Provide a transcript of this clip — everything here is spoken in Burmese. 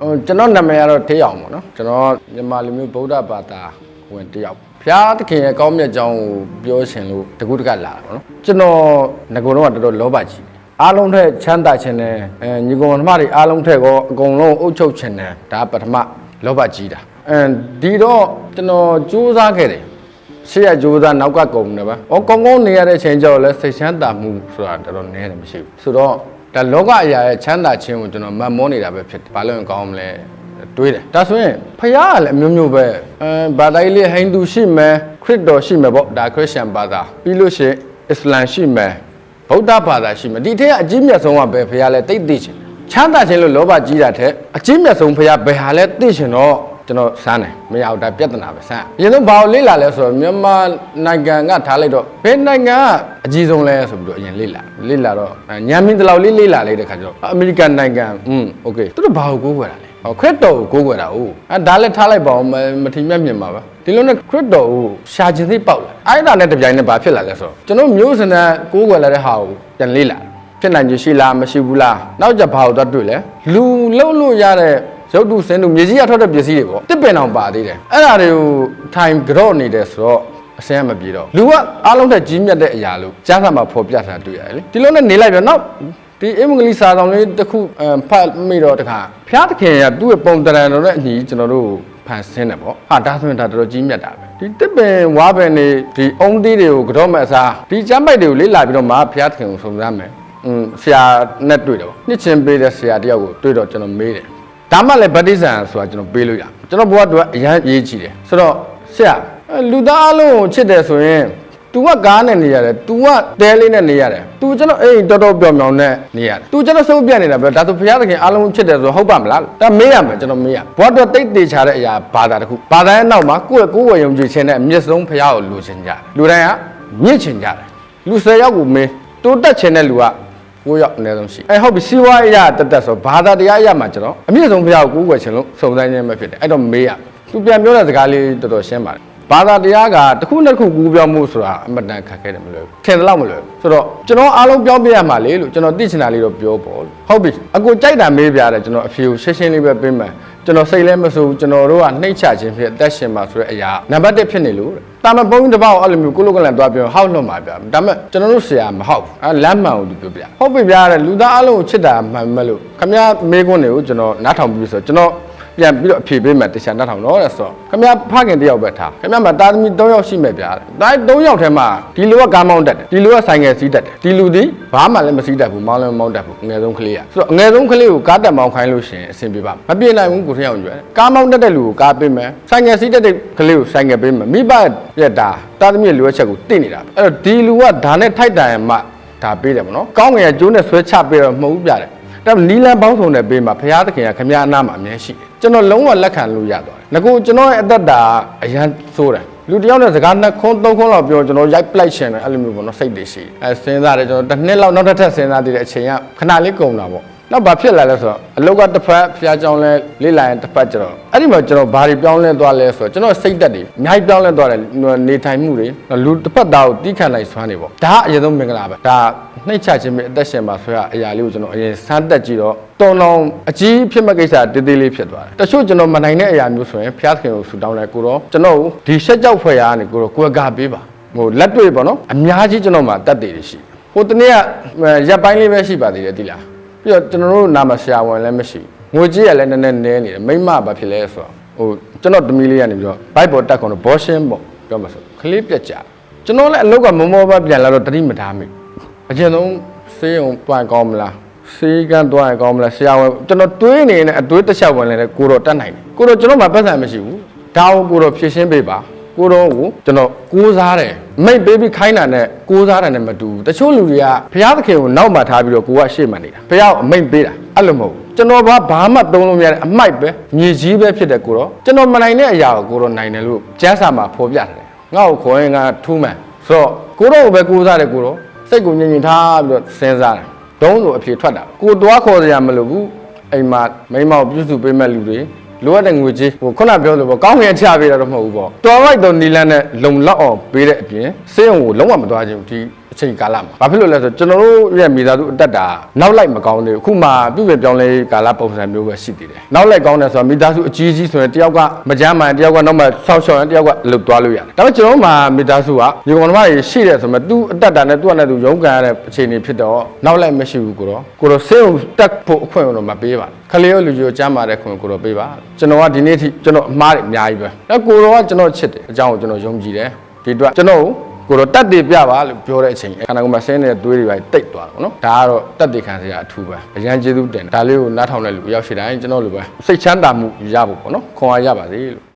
ဟိုကျွန်တော်နာမည်ကတော့ထေးအောင်ပေါ့နော်ကျွန်တော်မြန်မာလူမျိုးဗုဒ္ဓဘာသာဝင်တစ်ယောက်ဖျားသခင်ရဲ့ကောင်းမြတ်ကြောင်းကိုပြောရှင်လို့တကူတကလာတာပေါ့နော်ကျွန်တော်ငကိုတော့ကတော်တော်လောဘကြီးတယ်အားလုံးထက်ချမ်းသာခြင်းနဲ့အဲညီကောင်ဓမ္မတွေအားလုံးထက်ကောအကုန်လုံးအုပ်ချုပ်ခြင်းနဲ့ဒါပထမလောဘကြီးတာအဲဒီတော့ကျွန်တော်ကြိုးစားခဲ့တယ်ရှေ့ရကြိုးစားနောက်ကကုန်တယ်ဗျ။အော်ကောင်းကောင်းနေရတဲ့ချိန်ကျတော့လဲစိတ်ချမ်းသာမှုဆိုတာတော်တော်နည်းတယ်မရှိဘူး။ဆိုတော့ ဒါလောကအရာရဲ့ချမ်းသာခြင်းကိုကျွန်တော်မတ်မောနေတာပဲဖြစ်တယ်။ဘာလို့ကောင်းမလဲတွေးတယ်။ဒါဆိုရင်ဖခင်ကလည်းအမျိုးမျိုးပဲအဲဘာသာရေးလေးဟိန္ဒူရှိမယ်ခရစ်တော်ရှိမယ်ပေါ့ဒါခရစ်ယာန်ဘာသာပြီးလို့ရှိရင်အစ္စလာမ်ရှိမယ်ဗုဒ္ဓဘာသာရှိမယ်ဒီထက်အကြီးမြတ်ဆုံးကဘယ်ဖခင်လဲတိတ်သိချင်ချမ်းသာခြင်းလို့လောဘကြီးတာထက်အကြီးမြတ်ဆုံးဖခင်ဘယ်ဟာလဲသိချင်တော့ ကျွန်တော်စမ်းတယ်မရဘူးဒါပြဿနာပဲစမ်းအရင်ဆုံးဘာကိုလေ့လာလဲဆိုတော့မြန်မာနိုင်ငံကထားလိုက်တော့ဘယ်နိုင်ငံကအကြီးဆုံးလဲဆိုပြီးတော့အရင်လေ့လာလေ့လာတော့အဲညံမင်းတလောက်လေးလေ့လာလိုက်တဲ့ခါကျတော့အမေရိကန်နိုင်ငံอืมโอเคသူတို့ဘာကိုကိုးကွယ်တာလဲဟောခရစ်တော်ကိုကိုးကွယ်တာဟုတ်အဲဒါလည်းထားလိုက်ပါအောင်မမထင်မြတ်မြင်ပါပါဒီလိုနဲ့ခရစ်တော်ကိုရှာခြင်းသိပေါက်လာအဲ့ဒါနဲ့တပြိုင်နက်ဘာဖြစ်လာလဲဆိုတော့ကျွန်တော်မျိုးစံတဲ့ကိုးကွယ်လာတဲ့ဟာကိုပြန်လေ့လာဖြစ်နိုင်ခြင်းရှိလားမရှိဘူးလားနောက်ကြဘာကိုတော့တွေ့လဲလူလှုပ်လို့ရတဲ့ ရုပ်တုစင်းတုမြေကြီးရထွက်တဲ့ပစ္စည်းတွေပေါ့တစ်ပင်အောင်ပါသေးတယ်အဲ့ဒါတွေကိုထိုင်ကြော့နေတယ်ဆိုတော့အစမ်းမပြေတော့လူကအားလုံးထက်ကြီးမြတ်တဲ့အရာလို့ကြားစာမှာဖော်ပြထားတွေ့ရတယ်လေဒီလိုနဲ့နေလိုက်ပြန်နောက်ဒီအင်္ဂလိပ်စာဆောင်လေးတစ်ခုအမ်ဖတ်မိတော့တခါဖျားသခင်ကသူ့ရဲ့ပုံတရံတော်နဲ့အညီကျွန်တော်တို့ဖန်ဆင်းတယ်ပေါ့ဟာဒါဆိုရင်ဒါတော်တော်ကြီးမြတ်တာပဲဒီတစ်ပင်ဝါပင်နေဒီအုံသီးတွေကိုကြော့မဲ့အစားဒီကျမ်းပိုက်တွေကိုလေ့လာပြီးတော့မှဖျားသခင်ကိုစုံစမ်းမယ်อืมဆရာနဲ့တွေ့တယ်ပေါ့နှစ်ချင်းပေးတဲ့ဆရာတယောက်ကိုတွေ့တော့ကျွန်တော်မေးတယ် ဒါမှလည်းဗတ္တိဇံဆိုတာကျွန်တော်ပေးလို့ရကျွန်တော်ဘဝတူကအရန်ရေးကြည့်တယ်ဆိုတော့ဆရာအဲလူသားအလုံးကိုချစ်တယ်ဆိုရင် तू ကကားနဲ့နေရတယ် तू ကတဲလေးနဲ့နေရတယ် तू ကျွန်တော်အိမ်တော်တော်ပြောင်ပြောင်နဲ့နေရတယ် तू ကျွန်တော်စုပ်ပြတ်နေတာပဲဒါဆိုဘုရားသခင်အားလုံးချစ်တယ်ဆိုဟုတ်ပါမလားဒါမေးရမယ်ကျွန်တော်မေးရဘောတော့တိတ်တေချာတဲ့အရာဘာသာတစ်ခုဘာသာရဲ့နောက်မှာကိုယ့်ရဲ့ကိုယ်ဝယ်ယုံကြည်ခြင်းနဲ့အမြင့်ဆုံးဘုရားကိုလူချင်ကြတယ်လူတိုင်းကမြင့်ချင်ကြတယ်လူ၁၀ယောက်ကိုမေးတိုးတက်ချင်တဲ့လူက ကိုရောက်အနည်းဆုံးရှိအဲဟုတ်ပြီစီးပွားရေးရတက်တက်ဆိုဘာသာတရားရမှာကျွန်တော်အမြင့်ဆုံးဘုရားကိုကိုယ်ဝယ်ခြင်းလို့စုံစမ်းခြင်းပဲဖြစ်တယ်အဲ့တော့မေးရသူပြန်ပြောတဲ့စကားလေးတော်တော်ရှင်းပါတယ်ဘာသာတရားကတစ်ခုတစ်ခုကူးပြောင်းမှုဆိုတာအမတန်ခက်ခဲတယ်မလို့ထင်တယ်လို့မလို့ဆိုတော့ကျွန်တော်အားလုံးပြောင်းပြရမှာလေလို့ကျွန်တော်သိချင်တာလေးတော့ပြောပေါ့လို့ဟုတ်ပြီအကိုကြိုက်တာမေးပြရတယ်ကျွန်တော်အဖြေကိုရှင်းရှင်းလေးပဲပေးမယ်ကျွန်တော်စိတ်လည်းမဆိုးဘူးကျွန်တော်တို့ကနှိမ့်ချခြင်းဖြစ်အသက်ရှင်မှာဆိုတဲ့အရာနံပါတ်1ဖြစ်နေလို့ တဲ့တာမန်ပုံတစ်ပေါက်အဲ့လိုမျိုးကိုလိုကလန်သွားပြောဟောက်လွတ်မှာဗျာဒါပေမဲ့ကျွန်တော်တို့ဆရာမဟုတ်ဘူးအဲလမ်းမှန်ကိုသူပြောပြဟုတ်ပြီဗျာတဲ့လူသားအလုံးကိုချစ်တာမှန်မလို့ခမရမေးခွန်းတွေကိုကျွန်တော်နားထောင်ပြီးဆိုတော့ကျွန်တော် ပြန်ပြီးတော့အဖြေပေးမယ်တခြားနှက်ထောင်တော့တဲ့ဆိုတော့ခင်ဗျာဖခင်တယောက်ပဲထားခင်ဗျာမှာတာသမီ3ယောက်ရှိမယ်ဗျာတဲ့ဒါ3ယောက်ထဲမှာဒီလူကကားမောင်းတတ်တယ်ဒီလူကဆိုင်ငယ်စီးတတ်တယ်ဒီလူဒီဘာမှလည်းမစီးတတ်ဘူးမောင်းလည်းမမောင်းတတ်ဘူးအငယ်ဆုံးကလေးอ่ะဆိုတော့အငယ်ဆုံးကလေးကိုကားတက်မောင်းခိုင်းလို့ရှိရင်အဆင်ပြေပါမပြေနိုင်ဘူးကိုထင်းအောင်ကျွဲကားမောင်းတတ်တဲ့လူကိုကားပေးမယ်ဆိုင်ငယ်စီးတတ်တဲ့ကလေးကိုဆိုင်ငယ်ပေးမယ်မိဘရဲ့ဒါတာသမီရဲ့လူရဲ့ချက်ကိုသိနေတာအဲ့တော့ဒီလူကဒါနဲ့ထိုက်တန်မှဒါပေးတယ်ဗောနော်ကောင်းငယ်ကျိုးနဲ့ဆွဲချပေးတော့မဟုတ်ဘူးပြတယ်ဒါနီလန်ပေါင်းစုံနဲ့ပေးမှာဘုရားသခင်ကခမရအနာမှာအမြဲရှိတယ်ကျွန်တော်လုံးဝလက်ခံလို့ရသွားတယ်ငကိုကျွန်တော်ရဲ့အသက်တာအရန်ဆိုးတယ်လူတစ်ယောက်နဲ့စကားနှစ်ခွန်းသုံးခွန်းလောက်ပြောကျွန်တော်ရိုက်ပလိုက်ရှင်တယ်အဲ့လိုမျိုးပေါ့နော်စိတ်တွေရှိတယ်အဲစဉ်းစားတယ်ကျွန်တော်တစ်နှစ်လောက်နောက်တစ်ထပ်စဉ်းစားသေးတယ်အချိန်ကခဏလေးကုန်တာပေါ့ နောက်ဘာဖြစ်လာလဲဆိုတော့အလောက်ကတစ်ဖက်ဖျားကြောင်းလဲလေးလာရင်တစ်ဖက်ကျတော့အဲ့ဒီမှာကျွန်တော်ဘာတွေပြောင်းလဲသွားလဲဆိုတော့ကျွန်တော်စိတ်သက်တွေအများကြီးပြောင်းလဲသွားတယ်နေထိုင်မှုတွေလူတစ်ဖက်သားကိုတီးခံလိုက်စွမ်းနေပေါ့ဒါကအရင်ဆုံးမင်္ဂလာပဲဒါနှိမ့်ချခြင်းပဲအသက်ရှင်ပါဆိုရအရာလေးကိုကျွန်တော်အရင်စမ်းတက်ကြည့်တော့တုံလောင်အကြီးဖြစ်မဲ့ကိစ္စတေးသေးလေးဖြစ်သွားတယ်တချို့ကျွန်တော်မနိုင်တဲ့အရာမျိုးဆိုရင်ဖျားသခင်ကိုဆူတောင်းလိုက်ကိုတော့ကျွန်တော်ဒီရှက်ကြောက်ဖွယ်ရာကနေကိုတော့ကိုယ်ကပေးပါဟိုလက်တွေ့ပေါ့နော်အများကြီးကျွန်တော်မှာတတ်တယ်ရှိဟိုတနေ့ကရက်ပိုင်းလေးပဲရှိပါသေးတယ်ဒီလား ပြီးတော့ကျွန်တော်တို့နာမဆရာဝန်လည်းမရှိငွေကြီးရလည်းနည်းနည်းနည်းနေတယ်မိမ့်မဘာဖြစ်လဲဆိုတော့ဟိုကျွန်တော်တမီလေးကနေပြီးတော့ဘိုက်ပေါ်တက်ကုန်တော့ဘောရှင်းပေါ့ပြောမှာဆိုခလေးပြက်ကြကျွန်တော်လည်းအလုပ်ကမမောဘပြန်လာတော့တတိမထားမိအကျဉ်းဆုံးစေးုံတွိုင်ကောင်းမလားစေးကန်တွိုင်ကောင်းမလားဆရာဝန်ကျွန်တော်တွေးနေနေအတွေးတစ်ချက်ဝင်လဲကိုတော့တတ်နိုင်တယ်ကိုတော့ကျွန်တော်မှပတ်စံမရှိဘူးဒါကိုကိုတော့ဖြည့်ရှင်းပေးပါ ကိုတော့ကိုကျွန်တော်ကိုးစားတယ်မိတ်ပေးပြီးခိုင်းတာနဲ့ကိုးစားတာနဲ့မတူဘူးတချို့လူတွေကဘုရားသခင်ကိုနောက်မှထားပြီးတော့ကိုကရှေ့မှနေတာဘုရားကိုအမိတ်ပေးတာအဲ့လိုမဟုတ်ဘူးကျွန်တော်ဘာဘာမှသုံးလို့မရတဲ့အမိုက်ပဲမြေကြီးပဲဖြစ်တဲ့ကိုတော့ကျွန်တော်မနိုင်တဲ့အရာကိုကိုတော့နိုင်တယ်လို့ကျမ်းစာမှာဖော်ပြထားတယ်ငါ့ကိုခေါ်ရင်ငါထူးမှန်ဆိုတော့ကိုတော့ကိုပဲကိုးစားတယ်ကိုတော့စိတ်ကိုငြိမ်ငြိမ်ထားပြီးတော့စဉ်းစားတယ်ဒုံးဆိုအဖြေထွက်တာကိုသွားခေါ်ကြရမလို့ဘူးအိမ်မှာမိန်းမကိုပြုစုပေးမဲ့လူတွေ လိုအပ်တဲ့ငွေကြေးဟိုခုနပြောလို့ပေါ့ကောင်းငင်ချပေးတာတော့မဟုတ်ဘူးပေါ့တော်လိုက်တော့နီလန်းနဲ့လုံလောက်အောင်ပေးတဲ့အပြင်စေးရုံကိုလုံးဝမသွားချင်ဘူးဒီအအချိန်ကာလမှာဘာဖြစ်လို့လဲဆိုတော့ကျွန်တော်တို့ရဲ့မိသားစုအတက်တာနောက်လိုက်မကောင်းသေးဘူးအခုမှပြုပြင်ပြောင်းလဲကာလပုံစံမျိုးပဲရှိသေးတယ်နောက်လိုက်ကောင်းတယ်ဆိုတော့မိသားစုအကြီးကြီးဆိုရင်တယောက်ကမကြမ်းမှန်တယောက်ကနောက်မှဆောက်ရှော့ရင်တယောက်ကလှုပ်သွားလို့ရတယ်ဒါပေမဲ့ကျွန်တော်တို့မှာမိသားစုကဒီကောင်တော်မတွေရှိတယ်ဆိုမှသူအတက်တာနဲ့သူကနဲ့သူရုန်းကန်ရတဲ့အခြေအနေဖြစ်တော့နောက်လိုက်မရှိဘူးကိုတော့ကိုတော့စေုံတက်ဖို့အခွင့်အရေးတော့မပေးပါဘူးခလေးရောလူကြီးကိုကြားမာတဲ့ခွင့်ကိုတော့ပေးပါကျွန်တော်ကဒီနေ့ထိကျွန်တော်အမားတွေအများကြီးပဲအဲကိုတော့ကကျွန်တော်ချစ်တယ်အကြောင်းကိုကျွန်တော်ယုံကြည်တယ်ဒီအတွက်ကျွန်တော်ကိုတော့တက်တည်ပြပါလို့ပြောတဲ့အချိန်ခန္ဓာကိုယ်မှာဆင်းနေတဲ့သွေးတွေပဲတိတ်သွားတယ်နော်ဒါကတော့တက်တည်ခံစရာအထူးပဲအရန်ကျေးဇူးတင်တယ်ဒါလေးကိုနားထောင်တဲ့လူအရောက်ရှိတိုင်းကျွန်တော်လိုပဲစိတ်ချမ်းသာမှုရဖို့ပေါ့နော်ခွန်အားရပါစေလို့